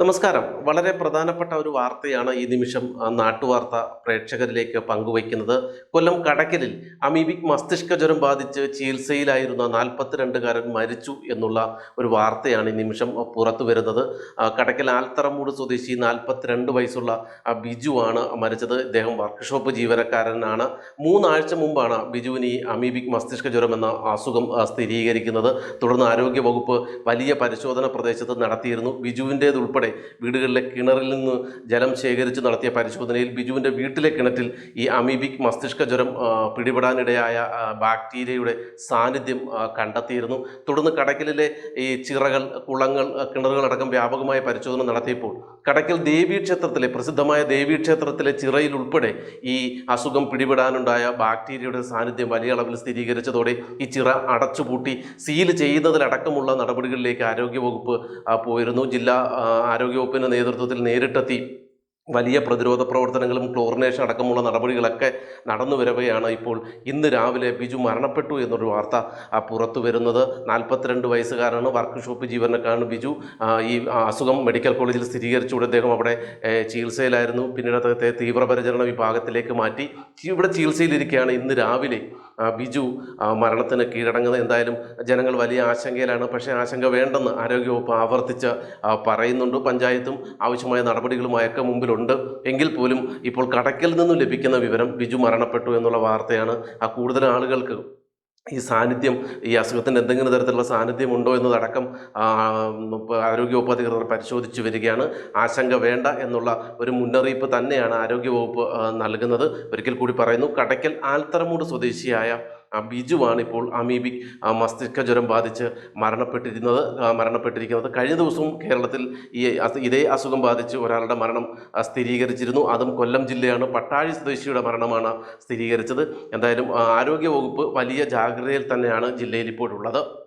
നമസ്കാരം. വളരെ പ്രധാനപ്പെട്ട ഒരു വാർത്തയാണ് ഈ നിമിഷം നാട്ടുവാർത്ത പ്രേക്ഷകരിലേക്ക് പങ്കുവയ്ക്കുന്നത്. കൊല്ലം കടക്കലിൽ അമീബിക് മസ്തിഷ്ക ജ്വരം ബാധിച്ച് ചികിത്സയിലായിരുന്ന നാൽപ്പത്തിരണ്ടുകാരൻ മരിച്ചു എന്നുള്ള ഒരു വാർത്തയാണ് ഈ നിമിഷം പുറത്തു വരുന്നത്. കടക്കൽ ആൽത്തറമൂട് സ്വദേശി നാൽപ്പത്തിരണ്ട് വയസ്സുള്ള ബിജു ആണ് മരിച്ചത്. ഇദ്ദേഹം വർക്ക്ഷോപ്പ് ജീവനക്കാരനാണ്. മൂന്നാഴ്ച മുമ്പാണ് ബിജുവിന് ഈ അമീബിക് മസ്തിഷ്ക ജ്വരം എന്ന അസുഖം സ്ഥിരീകരിക്കുന്നത്. തുടർന്ന് ആരോഗ്യ വകുപ്പ് വലിയ പരിശോധന പ്രദേശത്ത് നടത്തിയിരുന്നു. ബിജുവിന്റേതുൾപ്പെടെ വീടുകളിലെ കിണറിൽ നിന്ന് ജലം ശേഖരിച്ച് നടത്തിയ പരിശോധനയിൽ ബിജുവിന്റെ വീട്ടിലെ കിണറ്റിൽ ഈ അമീബിക് മസ്തിഷ്ക ജ്വരം പിടിപെടാനിടയായ ബാക്ടീരിയയുടെ സാന്നിധ്യം കണ്ടെത്തിയിരുന്നു. തുടർന്ന് കടക്കലിലെ ഈ ചിറകൾ കുളങ്ങൾ കിണറുകളടക്കം വ്യാപകമായ പരിശോധന നടത്തിയപ്പോൾ കടക്കൽ ദേവീക്ഷേത്രത്തിലെ പ്രസിദ്ധമായ ദേവീക്ഷേത്രത്തിലെ ചിറയിൽ ഉൾപ്പെടെ ഈ അസുഖം പിടിപെടാനുണ്ടായ ബാക്ടീരിയയുടെ സാന്നിധ്യം വലിയ അളവിൽ സ്ഥിരീകരിച്ചതോടെ ഈ ചിറ അടച്ചുപൂട്ടി സീൽ ചെയ്യുന്നതിലടക്കമുള്ള നടപടികളിലേക്ക് ആരോഗ്യവകുപ്പ് പോയിരുന്നു. ജില്ലാ ആരോഗ്യവകുപ്പിന്റെ നേതൃത്വത്തിൽ നേരിട്ടെത്തി വലിയ പ്രതിരോധ പ്രവർത്തനങ്ങളും ക്ലോറിനേഷൻ അടക്കമുള്ള നടപടികളൊക്കെ നടന്നു വരവെയാണ് ഇപ്പോൾ ഇന്ന് രാവിലെ ബിജു മരണപ്പെട്ടു എന്നൊരു വാർത്ത പുറത്തു വരുന്നത്. നാൽപ്പത്തിരണ്ട് വയസ്സുകാരാണ് വർക്ക് ഷോപ്പ് ജീവനക്കാരനാണ് ബിജു. ഈ അസുഖം മെഡിക്കൽ കോളേജിൽ സ്ഥിരീകരിച്ചുകൊണ്ട് അദ്ദേഹം അവിടെ ചികിത്സയിലായിരുന്നു. പിന്നീട് അദ്ദേഹത്തെ തീവ്രപരിചരണ വിഭാഗത്തിലേക്ക് മാറ്റി. ഇവിടെ ചികിത്സയിലിരിക്കുകയാണ് ഇന്ന് രാവിലെ. ബിജു മരണത്തിന് കീഴടങ്ങുന്നത് എന്തായാലും ജനങ്ങൾ വലിയ ആശങ്കയിലാണ്. പക്ഷേ ആശങ്ക വേണ്ടെന്ന് ആരോഗ്യവകുപ്പ് ആവർത്തിച്ച് പറയുന്നുണ്ട്. പഞ്ചായത്തും ആവശ്യമായ നടപടികളുമായൊക്കെ മുമ്പിലുണ്ട്. എങ്കിൽ പോലും ഇപ്പോൾ കടക്കിൽ നിന്നും ലഭിക്കുന്ന വിവരം ബിജു മരണപ്പെട്ടു എന്നുള്ള വാർത്തയാണ് ആ കൂടുതൽ ആളുകൾക്ക് ഈ സാന്നിധ്യം ഈ അസുഖത്തിന്റെ എന്തെങ്കിലും തരത്തിലുള്ള സാന്നിധ്യം ഉണ്ടോ എന്നതടക്കം ആരോഗ്യവകുപ്പ് അധികൃതർ പരിശോധിച്ചു വരികയാണ്. ആശങ്ക വേണ്ട എന്നുള്ള ഒരു മുന്നറിയിപ്പ് തന്നെയാണ് ആരോഗ്യവകുപ്പ് നൽകുന്നത്. ഒരിക്കൽ കൂടി പറയുന്നു കടയ്ക്കൽ ആൽത്തറമൂട് സ്വദേശിയായ ആ, ബിജുവാണ് ഇപ്പോൾ അമീബിക് മസ്തിഷ്ക ജ്വരം ബാധിച്ച് മരണപ്പെട്ടിരുന്നത് മരണപ്പെട്ടിരിക്കുന്നത്. കഴിഞ്ഞ ദിവസവും കേരളത്തിൽ ഈ ഇതേ അസുഖം ബാധിച്ച് ഒരാളുടെ മരണം സ്ഥിരീകരിച്ചിരുന്നു. അതും കൊല്ലം ജില്ലയാണ്. പട്ടാഴി സ്വദേശിയുടെ മരണമാണ് സ്ഥിരീകരിച്ചത്. എന്തായാലും ആരോഗ്യ ആരോഗ്യവകുപ്പ് വലിയ ജാഗ്രതയിൽ തന്നെയാണ് ജില്ലയിൽ ഇപ്പോഴുള്ളത്